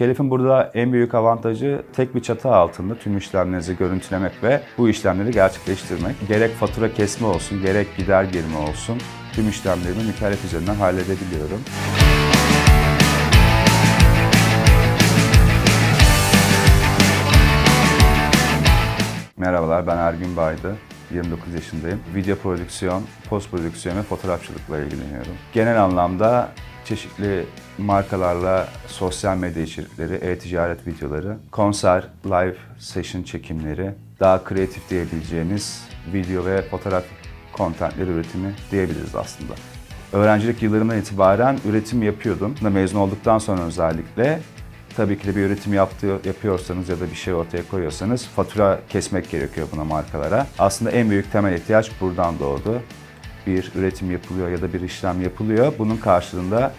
Mükellefin burada en büyük avantajı tek bir çatı altında tüm işlemlerinizi görüntülemek ve bu işlemleri gerçekleştirmek. Gerek fatura kesme olsun, gerek gider girme olsun tüm işlemlerimi mükellef üzerinden halledebiliyorum. Merhabalar ben Ergün Baydı. 29 yaşındayım. Video prodüksiyon, post prodüksiyon ve fotoğrafçılıkla ilgileniyorum. Genel anlamda çeşitli markalarla sosyal medya içerikleri, e-ticaret videoları, konser, live session çekimleri, daha kreatif diyebileceğimiz video ve fotoğraf kontentleri üretimi diyebiliriz aslında. Öğrencilik yıllarımdan itibaren üretim yapıyordum. Mezun olduktan sonra özellikle Tabii ki de bir üretim yaptığı, yapıyorsanız ya da bir şey ortaya koyuyorsanız fatura kesmek gerekiyor buna markalara. Aslında en büyük temel ihtiyaç buradan doğdu. Bir üretim yapılıyor ya da bir işlem yapılıyor. Bunun karşılığında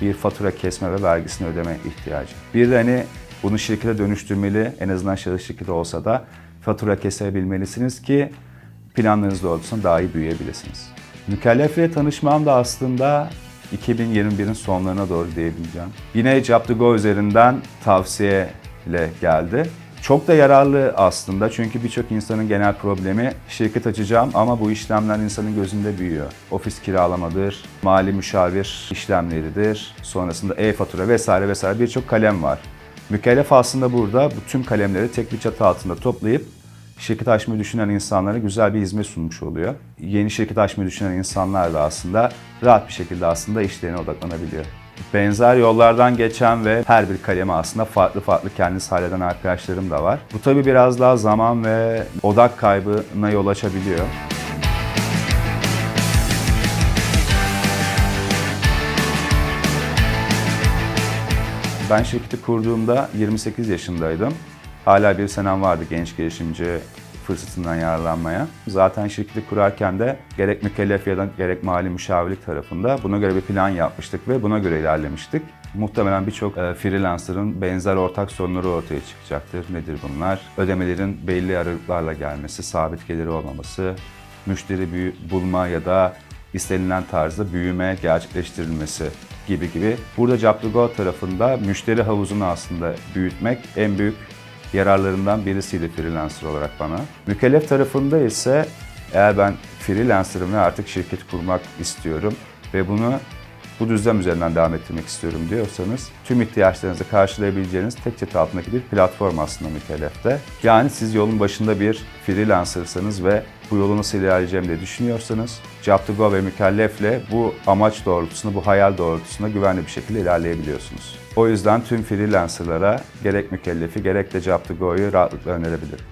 bir fatura kesme ve vergisini ödeme ihtiyacı. Bir de hani bunu şirkete dönüştürmeli, en azından şahıs şirketi olsa da fatura kesebilmelisiniz ki planlarınız doğrultusunda daha iyi büyüyebilirsiniz. Mükellefle tanışmam da aslında 2021'in sonlarına doğru diyebileceğim. Yine Job2Go üzerinden tavsiyeyle geldi. Çok da yararlı aslında çünkü birçok insanın genel problemi şirket açacağım ama bu işlemler insanın gözünde büyüyor. Ofis kiralamadır, mali müşavir işlemleridir, sonrasında e-fatura vesaire vesaire birçok kalem var. Mükellef aslında burada bu tüm kalemleri tek bir çatı altında toplayıp şirket açmayı düşünen insanlara güzel bir hizmet sunmuş oluyor. Yeni şirket açmayı düşünen insanlar da aslında rahat bir şekilde aslında işlerine odaklanabiliyor. Benzer yollardan geçen ve her bir kalemi aslında farklı farklı kendisi halleden arkadaşlarım da var. Bu tabii biraz daha zaman ve odak kaybına yol açabiliyor. Ben şirketi kurduğumda 28 yaşındaydım. Hala bir senem vardı genç girişimci fırsatından yararlanmaya. Zaten şirketi kurarken de gerek mükellef ya da gerek mali müşavirlik tarafında buna göre bir plan yapmıştık ve buna göre ilerlemiştik. Muhtemelen birçok e, freelancer'ın benzer ortak sorunları ortaya çıkacaktır. Nedir bunlar? Ödemelerin belli aralıklarla gelmesi, sabit geliri olmaması, müşteri bulma ya da istenilen tarzda büyüme gerçekleştirilmesi gibi gibi. Burada Job2Go tarafında müşteri havuzunu aslında büyütmek en büyük yararlarından birisiydi freelancer olarak bana. Mükellef tarafında ise eğer ben freelancer'ım ve artık şirket kurmak istiyorum ve bunu bu düzlem üzerinden devam ettirmek istiyorum diyorsanız tüm ihtiyaçlarınızı karşılayabileceğiniz tek çatı altındaki bir platform aslında mükellefte. Yani siz yolun başında bir freelancersanız ve bu yolu nasıl ilerleyeceğim diye düşünüyorsanız Job2Go ve mükellefle bu amaç doğrultusunda, bu hayal doğrultusunda güvenli bir şekilde ilerleyebiliyorsunuz. O yüzden tüm freelancerlara gerek mükellefi gerek de Job2Go'yu rahatlıkla önerebilirim.